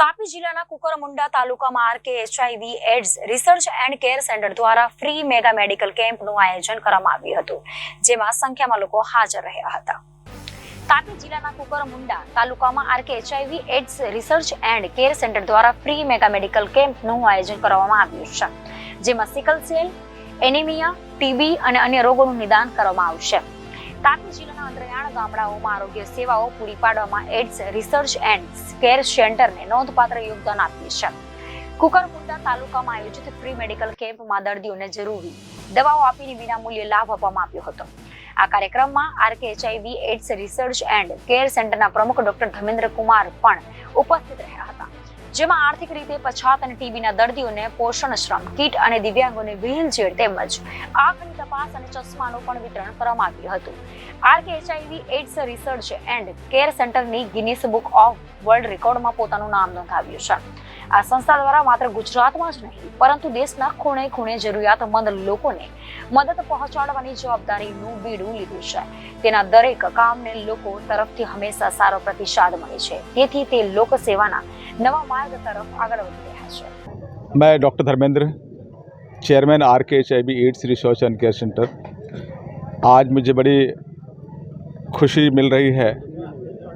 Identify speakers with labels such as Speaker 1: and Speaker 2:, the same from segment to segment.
Speaker 1: તાપી જિલ્લાના કુકરમુંડા તાલુકામાં RK HIV, AIDS, research and care centre દ્વારા ફ્રી મેગા મેડિકલ કેમ્પનું આયોજન કરવામાં આવ્યું હતું, જેમાં સંખ્યામાં લોકો હાજર રહ્યા હતા. તાપી જિલ્લાના કુકરમુંડા તાલુકામાં RK HIV, AIDS, research and care centre દ્વારા ફ્રી મેગા મેડિકલ કેમ્પનું આયોજન કરવામાં આવ્યું છે, જેમાં સિકલ સેલ, એનિમિયા, ટીબી અને અન્ય રોગોનું નિદાન કરવામાં આવશે. તાપી જિલ્લાના અંતરિયાળ ગામડાઓમાં આરોગ્ય સેવાઓ પૂરી પાડવામાં એડ્સ, રિસર્ચ એન્ડ કેર સેન્ટરને નોંધપાત્ર યોગદાન આપ્યું છે. કુકરકુંડા તાલુકામાં આયોજિત ફ્રી મેડિકલ કેમ્પમાં દર્દીઓને જરૂરી દવાઓ આપીને વિનામૂલ્યે લાભ આપવામાં આવ્યો હતો. આ કાર્યક્રમમાં RK HIV AIDS, research and care સેન્ટરના પ્રમુખ ડોક્ટર ધર્મેન્દ્ર કુમાર પણ ઉપસ્થિત રહ્યા. જેમાં આર્થિક રીતે પછાત અને ટીબીના દર્દીઓને પોષણ શ્રમ, કીટ અને દિવ્યાંગોને વ્હીલચેર તેમજ આંખની તપાસ અને ચશ્માનું પણ વિતરણ કરવામાં આવ્યું હતું. RK HIV AIDS research and care સેન્ટરની ગિનિસ બુક ઓફ વર્લ્ડ રેકોર્ડમાં પોતાનું નામ નોંધાવ્યું છે. આ સંસ્થા દ્વારા માત્ર ગુજરાતમાં જ નહીં પરંતુ દેશના ખૂણે ખૂણે જરૂરિયાતમંદ લોકોને મદદ પહોંચાડવાની જવાબદારીનું બીડું લીધું છે તેના દરેક કામને લોકો તરફથી હંમેશા સારો પ્રતિસાદ મળે છે તેથી તે લોક સેવાના નવા માર્ગ તરફ આગળ વધી રહ્યા છે
Speaker 2: मैं doctor Dharmendra chairman R K H I B AIDS research and care centre आज मुझे बड़ी खुशी मिल रही है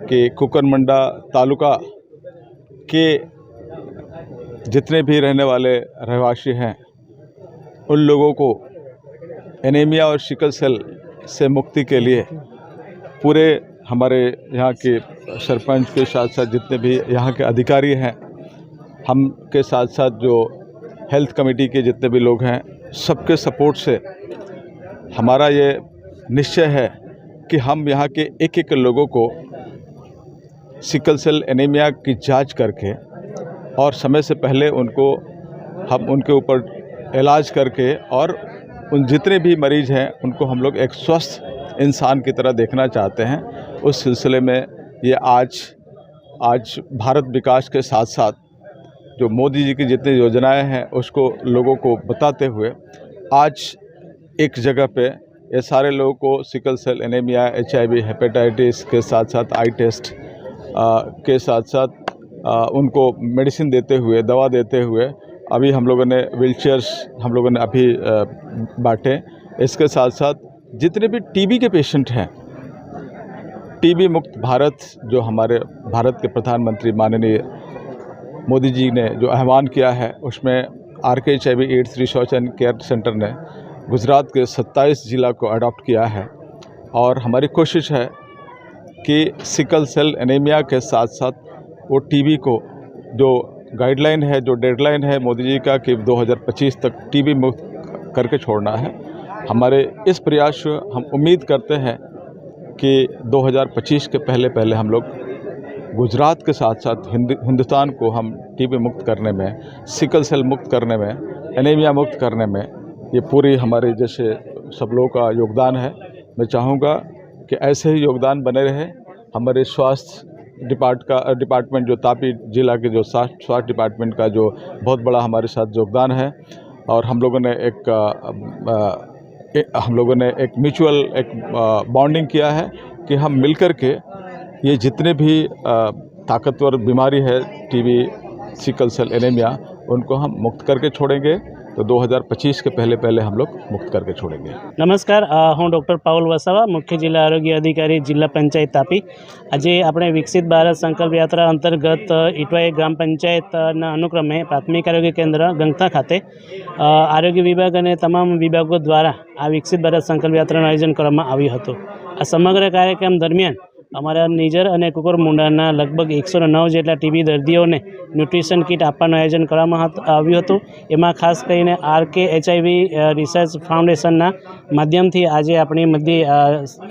Speaker 2: कि कुकरमंडा तालुका के जितने भी रहने वाले रहवासी हैं, उन लोगों को एनीमिया और शिकल सेल से मुक्ति के लिए पूरे हमारे यहाँ के सरपंच के साथ साथ जितने भी यहाँ के अधिकारी हैं, हम के साथ साथ जो हेल्थ कमेटी के जितने भी लोग हैं, सबके सपोर्ट से हमारा ये निश्चय है कि हम यहाँ के एक एक लोगों को सिकल सेल एनीमिया की जाँच करके और समय से पहले उनको हम उनके ऊपर इलाज करके और उन जितने भी मरीज़ हैं उनको हम लोग एक स्वस्थ इंसान की तरह देखना चाहते हैं। उस सिलसिले में ये आज आज भारत विकास के साथ साथ जो मोदी जी की जितनी योजनाएँ हैं उसको लोगों को बताते हुए आज एक जगह पे ये सारे लोगों को sickle cell anaemia H I V hepatitis के साथ साथ आई टेस्ट आ, के साथ साथ उनको मेडिसिन देते हुए, दवा देते हुए, अभी हम लोगों ने व्हीलचेयर्स हम लोगों ने अभी बांटे। इसके साथ साथ जितने भी टीबी के पेशेंट हैं टीबी मुक्त भारत जो हमारे भारत के प्रधानमंत्री माननीय मोदी जी ने जो आह्वान किया है, उसमें R K H I V AIDS research and care centre ने गुजरात के 27 जिला को अडॉप्ट किया है। और हमारी कोशिश है कि सिकल सेल एनीमिया के साथ साथ वो टीबी को, जो गाइडलाइन है, जो डेडलाइन है मोदी जी का कि 2025 तक टीबी मुक्त करके छोड़ना है। हमारे इस प्रयास हम उम्मीद करते हैं कि 2025 के पहले पहले हम लोग गुजरात के साथ साथ हिंद, हिंदुस्तान को हम टीबी मुक्त करने में, सिकल सेल मुक्त करने में, एनीमिया मुक्त करने में, ये पूरी हमारे जैसे सब लोगों का योगदान है। मैं चाहूँगा कि ऐसे ही योगदान बने रहे, हमारे स्वास्थ्य डिपार्ट का डिपार्टमेंट जो तापी जिला के जो स्वास्थ्य स्वास्थ्य डिपार्टमेंट का जो बहुत बड़ा हमारे साथ योगदान है और हम लोगों ने एक आ, आ, हम लोगों ने एक म्यूचुअल एक बॉन्डिंग किया है कि हम मिलकर के ये जितने भी ताकतवर बीमारी है टीबी सिकल सेल एनीमिया उनको हम मुक्त करके छोड़ेंगे तो 2025 के पहले पहले हम लोग मुक्त करके छोड़ेंगे
Speaker 3: નમસ્કાર અ, હું ડૉક્ટર પાઉલ વસાવા મુખ્ય જિલ્લા આરોગ્ય અધિકારી જિલ્લા પંચાયત તાપી આજે આપણે વિકસિત ભારત સંકલ્પ યાત્રા અંતર્ગત અ, ઇટવાઈ ગ્રામ પંચાયતના અનુક્રમે પ્રાથમિક આરોગ્ય કેન્દ્ર ગંગથા ખાતે અ, આરોગ્ય વિભાગ અને તમામ વિભાગો દ્વારા આ વિકસિત ભારત સંકલ્પ યાત્રાનું આયોજન કરવામાં આવ્યું હતું આ સમગ્ર કાર્યક્રમ દરમિયાન અમારા નિજર અને કુકરમુંડાના લગભગ એકસો નવ જેટલા ટીબી દર્દીઓને ન્યુટ્રિશન કીટ આપવાનું આયોજન કરવામાં આવ્યું હતું. એમાં ખાસ કરીને આર કે એચઆઈવી રિસર્ચ ફાઉન્ડેશનના માધ્યમથી આજે આપણી મધ્યે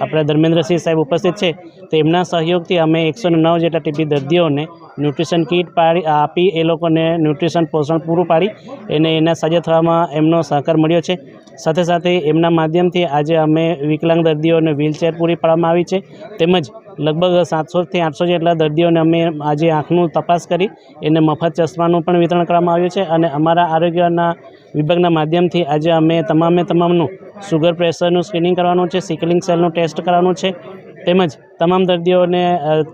Speaker 3: આપણા ધર્મેન્દ્રસિંહ સાહેબ ઉપસ્થિત છે. તો એમના સહયોગથી અમે એકસો નવ જેટલા ટીબી દર્દીઓને ન્યુટ્રિશન કીટ પાડી આપી, એ લોકોને ન્યુટ્રિશન પોષણ પૂરું પાડી. એને એના સાજા થવામાં એમનો સહકાર મળ્યો છે. સાથે સાથે એમના માધ્યમથી આજે અમે વિકલાંગ દર્દીઓને વ્હીલચેર પૂરી પાડવામાં આવી છે. તેમજ લગભગ સાતસોથી આઠસો જેટલા દર્દીઓને અમે આજે આંખનું તપાસ કરી, એને મફત ચશ્માનું પણ વિતરણ કરવામાં આવ્યું છે અને અમારા આરોગ્યના વિભાગના માધ્યમથી આજે અમે તમામે તમામનું સુગર પ્રેશરનું સ્ક્રીનિંગ કરવાનું છે સિકલિંગ સેલનું ટેસ્ટ કરવાનું છે, તેમજ તમામ દર્દીઓને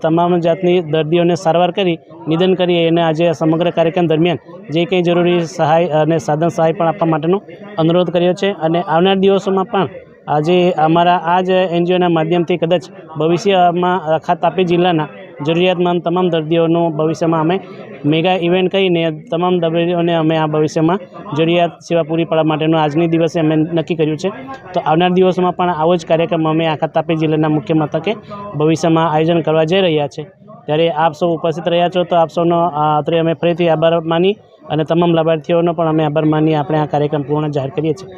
Speaker 3: તમામ જાતની દર્દીઓને સારવાર કરી નિદાન કરી એને આજે સમગ્ર કાર્યક્રમ દરમિયાન જે કંઈ જરૂરી સહાય અને સાધન સહાય પણ આપવા માટેનો અનુરોધ કર્યો છે અને આવનાર દિવસોમાં પણ આજે અમારા આ જ એનજીઓના માધ્યમથી કદાચ ભવિષ્યમાં આખા તાપી જિલ્લાના જરૂરિયાતમંદ તમામ દર્દીઓનું ભવિષ્યમાં અમે મેગા ઇવેન્ટ કરીને તમામ દર્દીઓને અમે આ ભવિષ્યમાં જરૂરિયાત સેવા પૂરી પાડવા માટેનું આજની દિવસે અમે નક્કી કર્યું છે. તો આવનાર દિવસોમાં પણ આવો જ કાર્યક્રમ અમે આખા તાપી જિલ્લાના મુખ્ય મથકે ભવિષ્યમાં આયોજન કરવા જઈ રહ્યા છે. ત્યારે આપ સૌ ઉપસ્થિત રહ્યા છો તો આપ સૌનો અત્રે અમે ફરીથી આભાર માની અને તમામ લાભાર્થીઓનો પણ અમે આભાર માની આપણે આ કાર્યક્રમ પૂર્ણ જાહેર કરીએ છીએ.